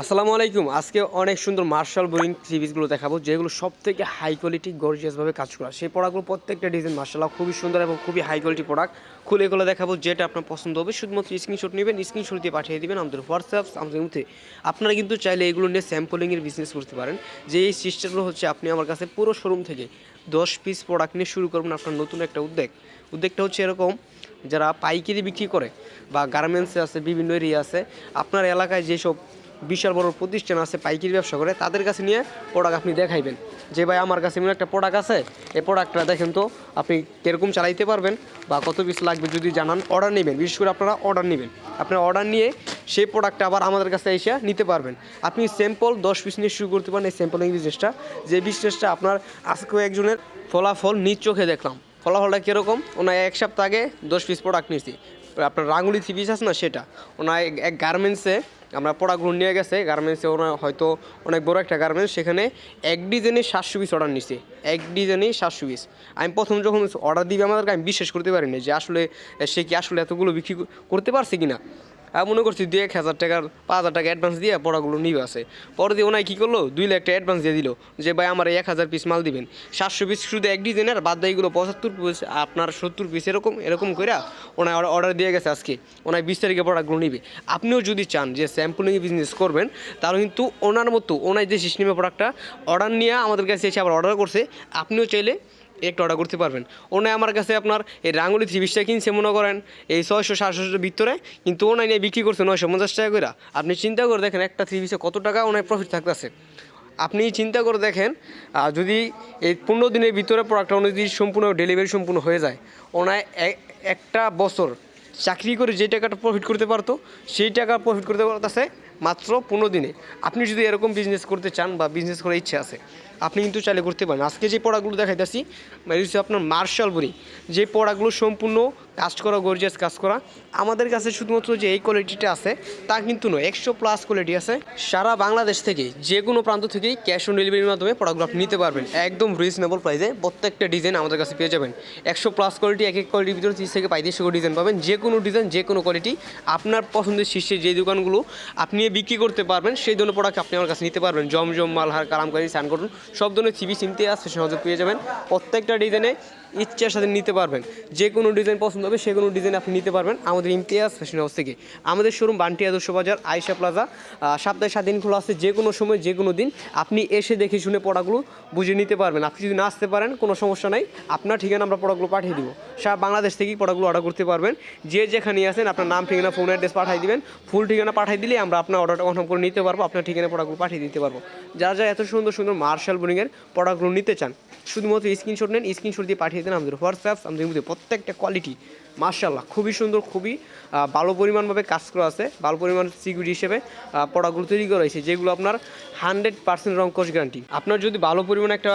আসসালামু আলাইকুম। আজকে অনেক সুন্দর মার্শাল বোরিং সিরিজগুলো দেখাবো, যেগুলো সব থেকে হাই কোয়ালিটি গর্জিয়াসভাবে কাজ করা। সেই প্রোডাক্টগুলো প্রত্যেকটা ডিজাইন মার্শাল্লাহ খুবই সুন্দর এবং খুবই হাই কোয়ালিটি প্রোডাক্ট খুলে এগুলো দেখাবো যেটা আপনার পছন্দ হবে। শুধুমাত্র স্ক্রিনশট নেবেন স্ক্রিনশট দিয়ে পাঠিয়ে দেবেন আমাদের হোয়াটসঅ্যাপ আমাদের মধ্যে আপনারা কিন্তু চাইলে এগুলো নিয়ে স্যাম্পলিংয়ের বিজনেস করতে পারেন। যে এই সিস্টেমগুলো হচ্ছে আপনি আমার কাছে পুরো শোরুম থেকে দশ পিস প্রোডাক্ট নিয়ে শুরু করবেন আপনার নতুন একটা উদ্যোগ। উদ্যোগটা হচ্ছে এরকম, যারা পাইকারি বিক্রি করে বা গার্মেন্টসে আছে, বিভিন্ন এরিয়া আছে, আপনার এলাকায় যেসব বিশাল বড় প্রতিষ্ঠান আছে, পাইকারি ব্যবসা করে, তাদের কাছে নিয়ে প্রোডাক্ট আপনি দেখাইবেন। যে ভাই, আমার কাছে এমন একটা প্রোডাক্ট আছে, এই প্রোডাক্টটা দেখেন তো, আপনি কীরকম চালাইতে পারবেন বা কত পিস লাগবে যদি জানান অর্ডার নেবেন। বিশেষ করে আপনারা অর্ডার নেবেন। আপনার অর্ডার নিয়ে সেই প্রোডাক্টটা আবার আমাদের কাছে এসে নিতে পারবেন। আপনি স্যাম্পল দশ পিস নিয়ে শুরু করতে পারেন এই স্যাম্পলিং বিজনেসটা যে বিজনেসটা আপনার আজকেও একজনের ফলাফল নিজ চোখে দেখলাম। ফলাফলটা কীরকম? ওনার এক সপ্তাহ আগে দশ পিস প্রোডাক্ট নিয়েছি। আপনার রাঙ্গুলি থ্রি পিস আছে না সেটা? ওনার এক- গার্মেন্টসে আমরা প্রোডাক্টগুলো নিয়ে গেছে গার্মেন্টসে ওনার হয়তো অনেক বড় একটা গার্মেন্টস সেখানে এক ডিজাইনে সাতশো পিস অর্ডার নিচ্ছে এক ডিজাইনে সাতশো পিস আমি প্রথম যখন অর্ডার দিবে আমাদেরকে, আমি বিশ্বাস করতে পারিনি যে আসলে সে কি আসলে এতগুলো বিক্রি করতে পারছে কিনা। আমি মনে করছি দুই এক হাজার টাকার, পাঁচ হাজার টাকা অ্যাডভান্স দিয়ে পড়াগুলো নিবে আছে। পরে দিয়ে ওনায় কী করল? দুই লাখ টাকা অ্যাডভান্স দিয়ে দিল যে, ভাই, আমার এক হাজার পিস মাল দিবেন। সাতশো পিস শুধু এক ডিজাইনের বাদ এইগুলো পঁচাত্তর পিস আপনার সত্তর পিস এরকম এরকম করে ওনায় অর্ডার দিয়ে গেছে আজকে। ওনায় বিশ তারিখে প্রোডাক্টগুলো নিবে। আপনিও যদি চান যে স্যাম্পলিং বিজনেস করবেন, তাহলে কিন্তু ওনার মতো ওনার যে সিস্টেমে প্রোডাক্টটা অর্ডার নিয়ে আমাদের কাছে এসে আবার অর্ডার করছে, আপনিও চাইলে একটা অর্ডার করতে পারবেন। ওনে আমার কাছে আপনার এই রাঙ্গুলি থ্রি পিসটা কিনছে, মনে করেন, এই ছয়শো, সাতশোর ভিতরে, কিন্তু ওনাই নিয়ে বিক্রি করছে নয়শো পঞ্চাশ টাকা করে আপনি চিন্তা করে দেখেন, একটা থ্রি পিসে কত টাকা ওনার প্রফিট থাকতেছে। আপনি চিন্তা করে দেখেন যদি এই পনেরো দিনের ভিতরে প্রোডাক্টটা যদি সম্পূর্ণ ডেলিভারি সম্পূর্ণ হয়ে যায় ওনায় একটা বছর চাকরি করে যে টাকাটা প্রফিট করতে পারতো, সেই টাকা প্রফিট করতে পারতেছে মাত্র পনেরো দিনে। আপনি যদি এরকম বিজনেস করতে চান বা বিজনেস করার ইচ্ছে আছে, আপনি কিন্তু চাইলে করতে পারেন। আজকে যে পড়াগুলো দেখাইতেছি মানে আপনার মার্শাল বড়ি যে পড়াগুলো সম্পূর্ণ কাজ করা গর্জিয়াস কাজ করা। আমাদের কাছে শুধুমাত্র যে এই কোয়ালিটিটা আছে, তা কিন্তু নয়, একশো প্লাস কোয়ালিটি আছে। সারা বাংলাদেশ থেকে যে কোনো প্রান্ত থেকেই ক্যাশ অন ডেলিভারির মাধ্যমে প্রোডাক্টগুলো নিতে পারবেন। একদম রিজনেবল প্রাইসে প্রত্যেকটা ডিজাইন আমাদের কাছে পেয়ে যাবেন। একশো প্লাস কোয়ালিটি এক এক কোয়ালিটির ভিতরে তিরিশ থেকে পঁয়ত্রিশশো ডিজাইন পাবেন। যে কোনো ডিজাইন যে কোনো কোয়ালিটি আপনার পছন্দের শীর্ষে যে দোকানগুলো আপনি বিক্রি করতে পারবেন, সেই ধরনের প্রোডাক্ট আপনি আমার কাছে নিতে পারবেন। জমজম, মালহার কালামকারি করুন সব ধরনের সিবি চিনতে আসছে সহজে পেয়ে যাবেন। প্রত্যেকটা ডিজাইনে ইচ্ছার সাথে নিতে পারবেন। যে কোনো ডিজাইন পছন্দ হবে, সে কোনো ডিজাইন আপনি নিতে পারবেন। আমাদের ইমতিয়াজ ফ্যাশন হাউস থেকে। আমাদের শোরুম বান্টি আদর্শ বাজার আয়সা প্লাজা সপ্তাহে সাত দিন খোলা আছে, যে কোনো সময়, যে কোনো দিন আপনি এসে দেখে শুনে পড়াগুলো বুঝে নিতে পারবেন। আপনি যদি না আসতে পারেন, কোনো সমস্যা নাই। আপনার ঠিকানা আমরা পড়াগুলো পাঠিয়ে দিব। সারা বাংলাদেশ থেকেই পড়াগুলো অর্ডার করতে পারবেন। যে যেখানে আছেন, আপনার নাম, ঠিকানা ফোন অ্যাড্রেস পাঠিয়ে দিবেন। ফুল ঠিকানা পাঠিয়ে দিলে আমরা আপনার অর্ডারটা কনফার্ম করে নিতে পারব, আপনার ঠিকানা পড়াগুলো পাঠিয়ে দিতে পারব। যারা যারা এত সুন্দর সুন্দর মার্শাল বোরিংয়ের পড়াগুলো নিতে চান, শুধুমাত্র স্ক্রিনশট নেন স্ক্রিনশট দিয়ে পাঠিয়ে দেন আমাদের হোয়াটসঅ্যাপ আমাদের মধ্যে প্রত্যেকটা কোয়ালিটি মার্শাল্লাহ খুবই সুন্দর, খুবই ভালো পরিমাণভাবে কাজ করা আছে, ভালো পরিমাণ সিকিউরিটি হিসেবে পড়াগুলো তৈরি করা হয়েছে, যেগুলো আপনার হান্ড্রেড পার্সেন্ট রং কোচ গ্যারান্টি আপনার যদি ভালো পরিমাণ একটা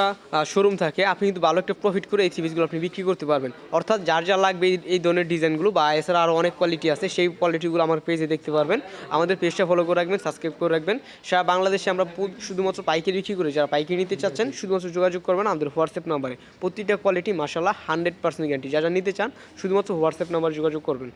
শোরুম থাকে, আপনি কিন্তু ভালো একটা প্রফিট করে এই সিরিজগুলো আপনি বিক্রি করতে পারবেন। অর্থাৎ যার যা লাগবে এই- ধরনের ডিজাইনগুলো বা এছাড়া আরও অনেক কোয়ালিটি আছে, সেই কোয়ালিটিগুলো আমার পেজে দেখতে পারবেন। আমাদের পেজটা ফলো করে রাখবেন সাবস্ক্রাইব করে রাখবেন। সারা বাংলাদেশে আমরা শুধুমাত্র পাইকারি বিক্রি করে, যারা পাইকারি নিতে চাচ্ছেন শুধুমাত্র যোগাযোগ করবেন আমাদের হোয়াটসঅ্যাপ নাম্বারে। প্রতিটা কোয়ালিটি মাসাল্লাহ হান্ড্রেড পার্সেন্ট গ্যারান্টি যা নিতে চান শুধুমাত্র হোয়াটসঅ্যাপ নাম্বার যোগাযোগ করবেন।